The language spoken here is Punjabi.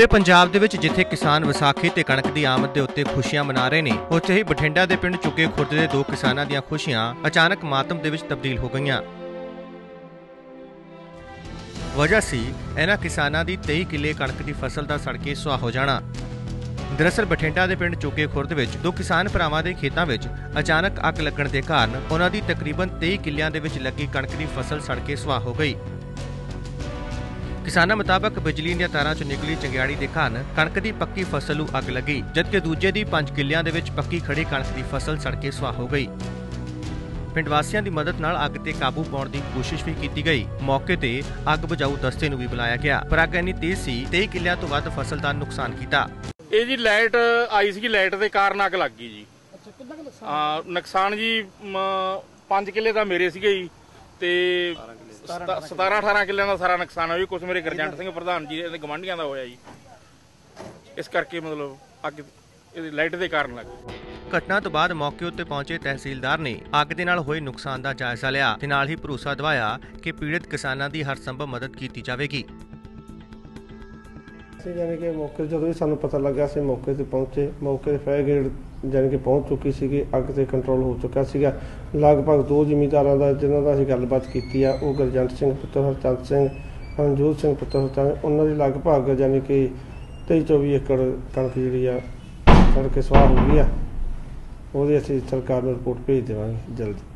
ਪੂਰੇ ਪੰਜਾਬ ਦੇ ਵਿੱਚ ਜਿੱਥੇ ਕਿਸਾਨ ਵਿਸਾਖੀ ਤੇ ਕਣਕ ਦੀ ਆਮਦ ਦੇ ਉੱਤੇ ਖੁਸ਼ੀਆਂ ਮਨਾ ਰਹੇ ਨੇ, ਉੱਥੇ ਹੀ ਬਠਿੰਡਾ ਦੇ ਪਿੰਡ ਚੁੱਕੇ ਖੁਰਦ ਦੇ ਦੋ ਕਿਸਾਨਾਂ ਦੀਆਂ ਖੁਸ਼ੀਆਂ ਅਚਾਨਕ ਮਾਤਮ ਦੇ ਵਿੱਚ ਤਬਦੀਲ ਹੋ ਗਈਆਂ। ਵਜ੍ਹਾ ਸੀ, ਇਹਨਾਂ ਕਿਸਾਨਾਂ ਦੀ 23 ਕਿੱਲੇ ਕਣਕ ਦੀ ਫਸਲ ਦਾ ਸੜਕੇ ਸੁਆਹ ਹੋ ਜਾਣਾ। ਦਰਅਸਲ ਬਠਿੰਡਾ ਦੇ ਪਿੰਡ ਚੁੱਕੇ ਖੁਰਦ ਵਿੱਚ ਦੋ ਕਿਸਾਨ ਭਰਾਵਾਂ ਦੇ ਖੇਤਾਂ ਵਿੱਚ ਅਚਾਨਕ ਅੱਗ ਲੱਗਣ ਦੇ ਕਾਰਨ ਉਹਨਾਂ ਦੀ ਤਕਰੀਬਨ 23 ਕਿੱਲਿਆਂ ਦੇ ਵਿੱਚ ਲੱਗੀ ਕਣਕ ਦੀ ਫਸਲ ਸੜਕੇ ਸੁਆਹ ਹੋ ਗਈ। ਕਿਸਾਨਾਂ ਮੁਤਾਬਕ ਬਿਜਲੀ ਦੀਆਂ ਤਾਰਾਂ 'ਚੋਂ ਨਿਕਲੀ ਚੰਗਿਆੜੀ ਦੇ ਕਾਰਨ ਕਣਕ ਦੀ ਪੱਕੀ ਫਸਲ ਨੂੰ ਅੱਗ ਲੱਗੀ ਜਦਕਿ ਦੂਜੇ ਦੀ 5 ਕਿੱਲਿਆਂ ਦੇ ਵਿੱਚ ਪੱਕੀ ਖੜੀ ਕਣਕ ਦੀ ਫਸਲ ਸੜ ਕੇ ਸੁਆਹ ਹੋ ਗਈ। ਪਿੰਡ ਵਾਸੀਆਂ ਦੀ ਮਦਦ ਨਾਲ ਅੱਗ ਤੇ ਕਾਬੂ ਪਾਉਣ ਦੀ ਕੋਸ਼ਿਸ਼ ਵੀ ਕੀਤੀ ਗਈ। ਮੌਕੇ ਤੇ ਅੱਗ ਬੁਝਾਊ ਦਸਤੇ ਨੂੰ ਵੀ ਬੁਲਾਇਆ ਗਿਆ ਪਰ ਅੱਗ ਇੰਨੀ ਤੇਜ਼ ਸੀ 23 ਕਿੱਲਿਆਂ ਤੋਂ ਵੱਧ ਫਸਲ ਦਾ ਨੁਕਸਾਨ ਕੀਤਾ। ਇਹ ਜੀ ਲਾਈਟ ਆਈ ਸੀ ਲਾਈਟ ਦੇ ਕਾਰਨ ਅੱਗ ਲੱਗ ਗਈ ਜੀ। ਅੱਛਾ ਕਿੰਨਾ ਨੁਕਸਾਨ? ਨੁਕਸਾਨ ਜੀ 5 ਕਿੱਲੇ ਤਾਂ ਮੇਰੇ ਸੀਗੇ ਜੀ। ਤੇ 17 18 ਕਿੱਲਿਆਂ ਦਾ ਸਾਰਾ ਨੁਕਸਾਨ ਹੋਇਆ ਕੁਝ ਮੇਰੇ ਗਰਜੰਟ ਸਿੰਘ ਪ੍ਰਧਾਨ ਜੀ ਦੇ ਗਵਾਂਢੀਆਂ ਦਾ ਹੋਇਆ ਜੀ। ਇਸ ਕਰਕੇ ਮਤਲਬ ਅੱਗ ਇਹਦੀ ਲਾਈਟ ਦੇ ਕਾਰਨ ਲੱਗ ਘਟਨਾ ਤੋਂ ਬਾਅਦ ਮੌਕੇ ਉੱਤੇ ਪਹੁੰਚੇ ਤਹਿਸੀਲਦਾਰ ਨੇ ਅੱਗ ਦੇ ਨਾਲ ਹੋਏ ਨੁਕਸਾਨ ਦਾ ਜਾਇਜ਼ਾ ਲਿਆ। ਤੇ ਨਾਲ ਹੀ ਭਰੋਸਾ ਦਿਵਾਇਆ ਕਿ ਪੀੜਤ ਕਿਸਾਨਾਂ ਦੀ ਹਰ ਸੰਭਵ ਮਦਦ ਕੀਤੀ ਜਾਵੇਗੀ। ਅਸੀਂ ਜਾਣੀ ਕਿ ਮੌਕੇ 'ਤੇ ਜਦੋਂ ਵੀ ਸਾਨੂੰ ਪਤਾ ਲੱਗਾ ਅਸੀਂ ਮੌਕੇ ਤੇ ਪਹੁੰਚੇ। ਮੌਕੇ ਤੇ ਫਾਇਰ ਗ੍ਰੇਡ ਜਾਣੀ ਕਿ ਪਹੁੰਚ ਚੁੱਕੀ ਸੀਗੀ, ਅੱਗ ਤੇ ਕੰਟਰੋਲ ਹੋ ਚੁੱਕਾ ਸੀਗਾ। ਲਗਭਗ ਦੋ ਜ਼ਿਮੀਂਦਾਰਾਂ ਦਾ, ਜਿਨ੍ਹਾਂ ਦਾ ਅਸੀਂ ਗੱਲਬਾਤ ਕੀਤੀ ਆ, ਉਹ ਗੁਰਜੰਟ ਸਿੰਘ, ਪੁੱਤਰ ਹਰਚੰਦ ਸਿੰਘ ਮਨਜੋਤ ਸਿੰਘ, ਪੁੱਤਰ ਹਰਚੰਦ ਉਹਨਾਂ ਦੀ ਲਗਭਗ ਜਾਣੀ ਕਿ 23 24 ਏਕੜ ਕਣਕ ਜਿਹੜੀ ਆ, ਸੜ ਕੇ ਸਵਾਹ ਹੋ ਗਈ ਆ। ਉਹਦੀ ਅਸੀਂ ਸਰਕਾਰ ਨੂੰ ਰਿਪੋਰਟ ਭੇਜ ਦੇਵਾਂਗੇ, ਜਲਦੀ।